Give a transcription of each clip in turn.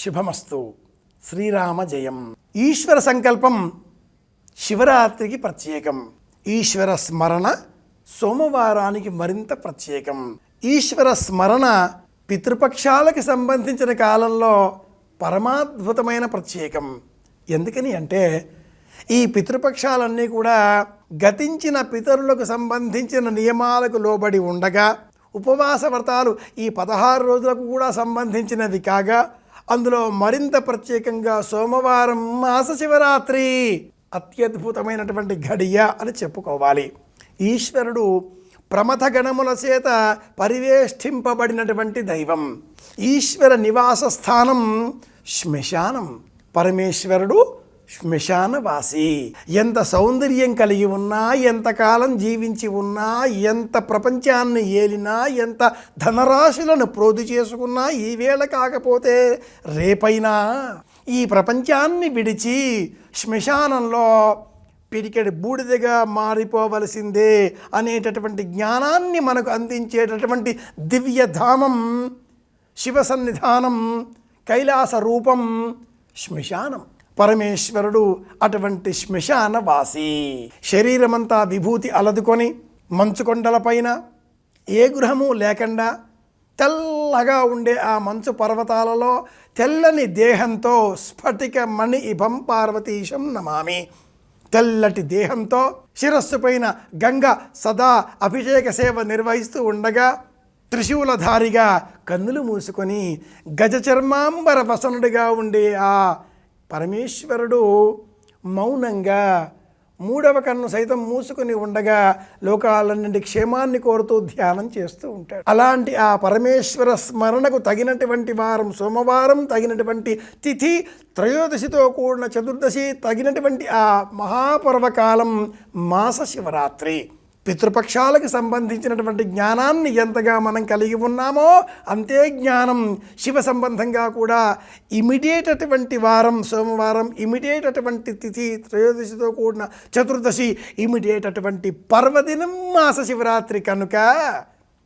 శుభమస్తు. శ్రీరామ జయం. ఈశ్వర సంకల్పం శివరాత్రికి ప్రత్యేకం. ఈశ్వర స్మరణ సోమవారానికి మరింత ప్రత్యేకం. ఈశ్వర స్మరణ పితృపక్షాలకి సంబంధించిన కాలంలో పరమాద్భుతమైన ప్రత్యేకం. ఎందుకని అంటే ఈ పితృపక్షాలన్నీ కూడా గతించిన పితరులకు సంబంధించిన నియమాలకు లోబడి ఉండగా ఉపవాస వ్రతాలు ఈ పదహారు రోజులకు కూడా సంబంధించినది కాగా అందులో మరింత ప్రత్యేకంగా సోమవారం మాస శివరాత్రి అత్యద్భుతమైనటువంటి ఘడియ అని చెప్పుకోవాలి. ఈశ్వరుడు ప్రమథ గణముల చేత పరివేష్టింపబడినటువంటి దైవం. ఈశ్వర నివాస స్థానం శ్మశానం. పరమేశ్వరుడు శ్మశానవాసి. ఎంత సౌందర్యం కలిగి ఉన్నా ఎంతకాలం జీవించి ఉన్నా ఎంత ప్రపంచాన్ని ఏలినా ఎంత ధనరాశులను ప్రోధి చేసుకున్నా ఈ వేళ కాకపోతే రేపైనా ఈ ప్రపంచాన్ని విడిచి శ్మశానంలో పిడికెడి బూడిదగా మారిపోవలసిందే అనేటటువంటి జ్ఞానాన్ని మనకు అందించేటటువంటి దివ్యధామం శివ సన్నిధానం కైలాస రూపం శ్మశానం. పరమేశ్వరుడు అటువంటి శ్మశానవాసి. శరీరమంతా విభూతి అలదుకొని మంచు కొండలపైన ఏ గృహము లేకుండా తెల్లగా ఉండే ఆ మంచు పర్వతాలలో తెల్లని దేహంతో స్ఫటిక మణి ఇభం పార్వతీశం నమామి. తెల్లటి దేహంతో శిరస్సు పైన గంగ సదా అభిషేక సేవ నిర్వహిస్తూ ఉండగా త్రిశూలధారిగా కన్నులు మూసుకొని గజ చర్మాంబర వసనుడిగా ఉండే ఆ పరమేశ్వరుడు మౌనంగా మూడవ కన్ను సైతం మూసుకుని ఉండగా లోకాలన్నింటి క్షేమాన్ని కోరుతూ ధ్యానం చేస్తూ ఉంటాడు. అలాంటి ఆ పరమేశ్వర స్మరణకు తగినటువంటి వారం సోమవారం తగినటువంటి తిథి త్రయోదశితో కూడిన చతుర్దశి తగినటువంటి ఆ మహాపర్వకాలం మాస శివరాత్రి. పితృపక్షాలకు సంబంధించినటువంటి జ్ఞానాన్ని ఎంతగా మనం కలిగి ఉన్నామో అంతే జ్ఞానం శివ సంబంధంగా కూడా ఇమిడియేట్ అటువంటి వారం సోమవారం ఇమిడియేట్ అటువంటి తిథి త్రయోదశితో కూడిన చతుర్దశి ఇమిడియేట్ అటువంటి పర్వదినం మాస శివరాత్రి కనుక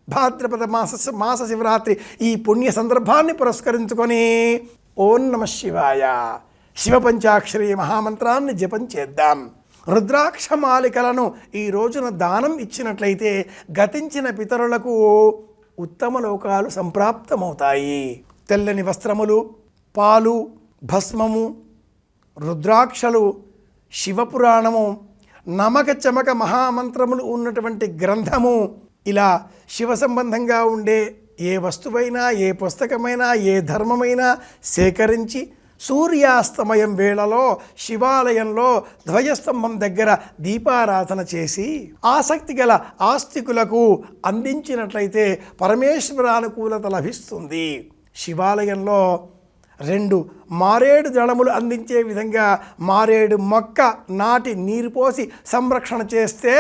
భాద్రపద మాస మాస శివరాత్రి ఈ పుణ్య సందర్భాన్ని పురస్కరించుకొని ఓం నమ శివాయ. శివ పంచాక్షరి మహామంత్రాన్ని జపం చేద్దాం. రుద్రాక్ష మాలికలను ఈ రోజున దానం ఇచ్చినట్లయితే గతించిన పితరులకు ఉత్తమ లోకాలు సంప్రాప్తమవుతాయి. తెల్లని వస్త్రములు పాలు భస్మము రుద్రాక్షలు శివపురాణము నమక చమక మహామంత్రములు ఉన్నటువంటి గ్రంథము. ఇలా శివ సంబంధంగా ఉండే ఏ వస్తువైనా ఏ పుస్తకమైనా ఏ ధర్మమైనా సేకరించి సూర్యాస్తమయం వేళలో శివాలయంలో ధ్వజస్తంభం దగ్గర దీపారాధన చేసి ఆసక్తి గల ఆస్తికులకు అందించినట్లయితే పరమేశ్వరానుకూలత లభిస్తుంది. శివాలయంలో రెండు మారేడు దళములు అందించే విధంగా మారేడు మొక్క నాటి నీరు పోసి సంరక్షణ చేస్తే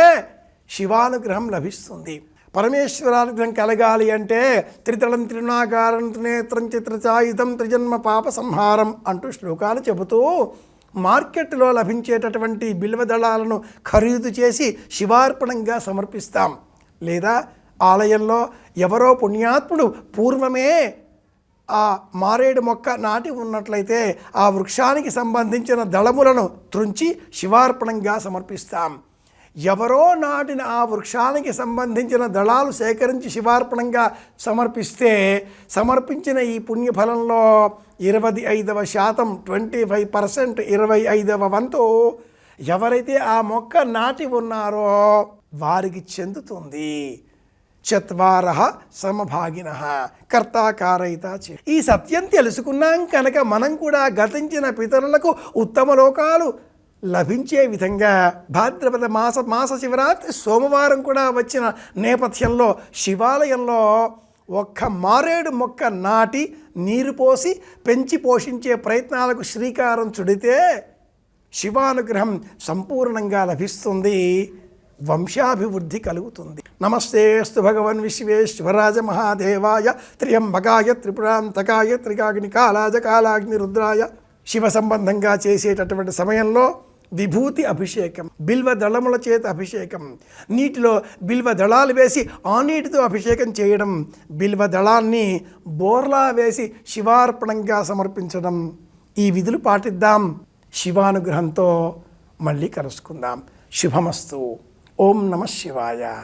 శివానుగ్రహం లభిస్తుంది. పరమేశ్వరార్థం కలగాలి అంటే త్రితలం త్రినాకారం త్రినేత్రం చిత్రచాయుధం త్రిజన్మ పాప సంహారం అంటూ శ్లోకాలు చెబుతూ మార్కెట్లో లభించేటటువంటి బిల్వ దళాలను ఖరీదు చేసి శివార్పణంగా సమర్పిస్తాం. లేదా ఆలయంలో ఎవరో పుణ్యాత్ముడు పూర్వమే ఆ మారేడు మొక్క నాటి ఉన్నట్లయితే ఆ వృక్షానికి సంబంధించిన దళములను త్రుంచి శివార్పణంగా సమర్పిస్తాం. ఎవరో నాటిన ఆ వృక్షానికి సంబంధించిన దళాలు సేకరించి శివార్పణంగా సమర్పిస్తే సమర్పించిన ఈ పుణ్యఫలంలో ఇరవై ఐదవ శాతం ట్వంటీ ఫైవ్ పర్సెంట్ ఇరవై ఐదవ వంతు ఎవరైతే ఆ మొక్క నాటి ఉన్నారో వారికి చెందుతుంది. చత్వార సమభాగిన కర్తాకారైత చే. ఈ సత్యం తెలుసుకున్నాం కనుక మనం కూడా గతించిన పితరులకు ఉత్తమ లోకాలు లభించే విధంగా భాద్రపద మాస మాస శివరాత్రి సోమవారం కూడా వచ్చిన నేపథ్యంలో శివాలయంలో ఒక్క మారేడు మొక్క నాటి నీరు పోసి పెంచి పోషించే ప్రయత్నాలకు శ్రీకారం చుడితే శివానుగ్రహం సంపూర్ణంగా లభిస్తుంది. వంశాభివృద్ధి కలుగుతుంది. నమస్తేస్తు భగవన్ విశ్వేశ్వరాజ మహాదేవాయ త్రియంబకాయ త్రిపురాంతకాయ త్రికాగ్ని కాలాజ కాలాగ్ని రుద్రాయ శివ సంబంధంగా చేసేటటువంటి సమయంలో విభూతి అభిషేకం బిల్వ దళముల చేత అభిషేకం నీటిలో బిల్వ దళాలు వేసి ఆ నీటితో అభిషేకం చేయడం బిల్వ దళాన్ని బోర్లా వేసి శివార్పణంగా సమర్పించడం. ఈ విధులు పాటిద్దాం. శివానుగ్రహంతో మళ్ళీ కలుసుకుందాం. శుభమస్తు. ఓం నమ శివాయ.